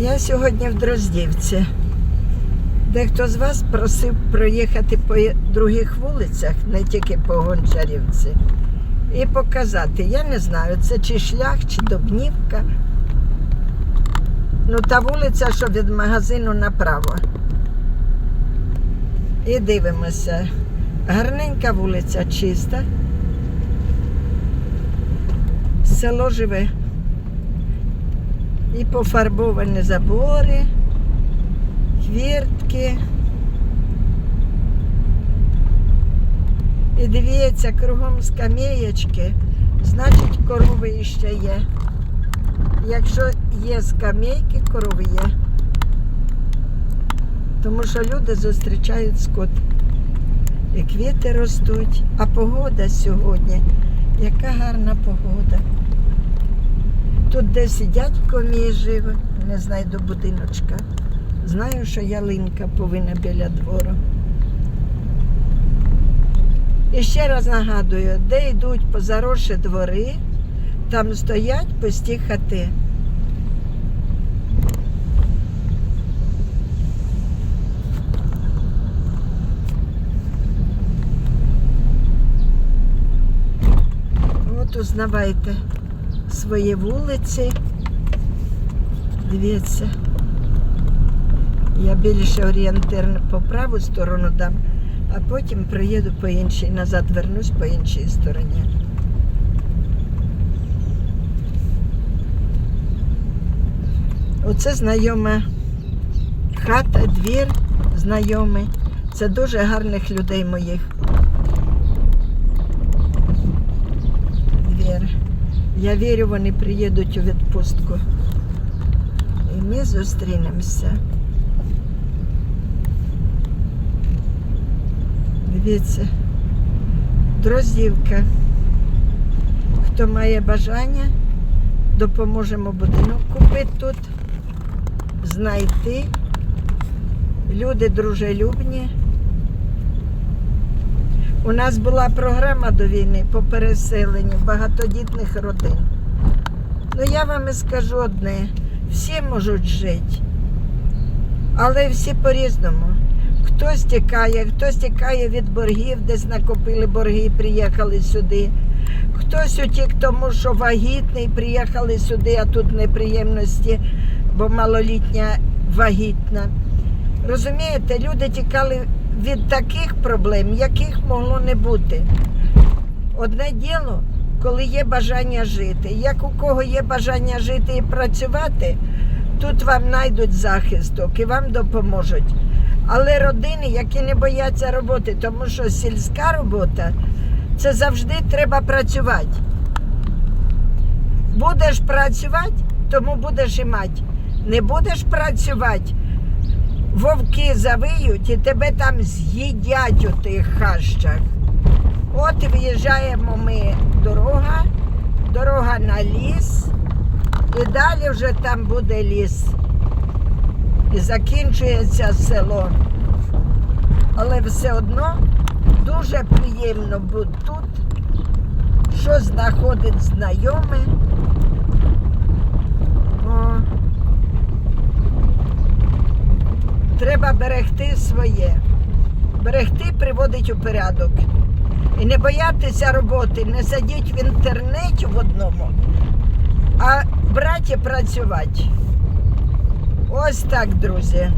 Я сьогодні в Дроздівці. Дехто з вас просив проїхати по других вулицях, не тільки по Гончарівці, і показати. Я не знаю, це чи шлях, чи Добнівка. Ну, та вулиця, що від магазину направо. І дивимося. Гарненька вулиця чиста. Село живе. І пофарбовані забори, хвіртки. І дивіться, кругом скамеєчки, значить корови іще є. Якщо є скамейки, корови є. Тому що люди зустрічають скот. І квіти ростуть. А погода сьогодні, яка гарна погода. Тут десь і дядько мій живе, не знайду будиночка. Знаю, що ялинка повинна біля двору. І ще раз нагадую, де йдуть позаросші двори, там стоять пусті хати. От узнавайте свої вулиці. Дивіться. Я більше орієнтир по праву сторону дам, а потім приїду по іншій, назад вернусь по іншій стороні. Оце знайома хата, двір знайомий. Це дуже гарних людей моїх. Двір. Я вірю, вони приїдуть у відпустку. І ми зустрінемося. Дивіться, Дроздівка. Хто має бажання, допоможемо будинок купити тут, знайти. Люди дружелюбні. У нас була програма до війни по переселенню багатодітних родин. Ну я вам і скажу одне: всі можуть жити, але всі по-різному. Хтось тікає, хтось тікає від боргів, десь накопили борги і приїхали сюди. Хтось утік, тому що вагітний, приїхали сюди, а тут неприємності, бо малолітня вагітна. Розумієте, люди тікали від таких проблем, яких могло не бути. Одне діло, коли є бажання жити. Як у кого є бажання жити і працювати, тут вам знайдуть захисток і вам допоможуть. Але родини, які не бояться роботи, тому що сільська робота це завжди треба працювати. Будеш працювати, тому будеш і мати. Не будеш працювати, вовки завиють і тебе там з'їдять у тих хащах. От і виїжджаємо ми дорога, дорога на ліс, і далі вже там буде ліс. І закінчується село. Але все одно дуже приємно бути тут, що знаходить знайоме. Треба берегти своє. Берегти приводить у порядок. І не боятися роботи, не сидіть в інтернеті в одному, а брати працювати. Ось так, друзі.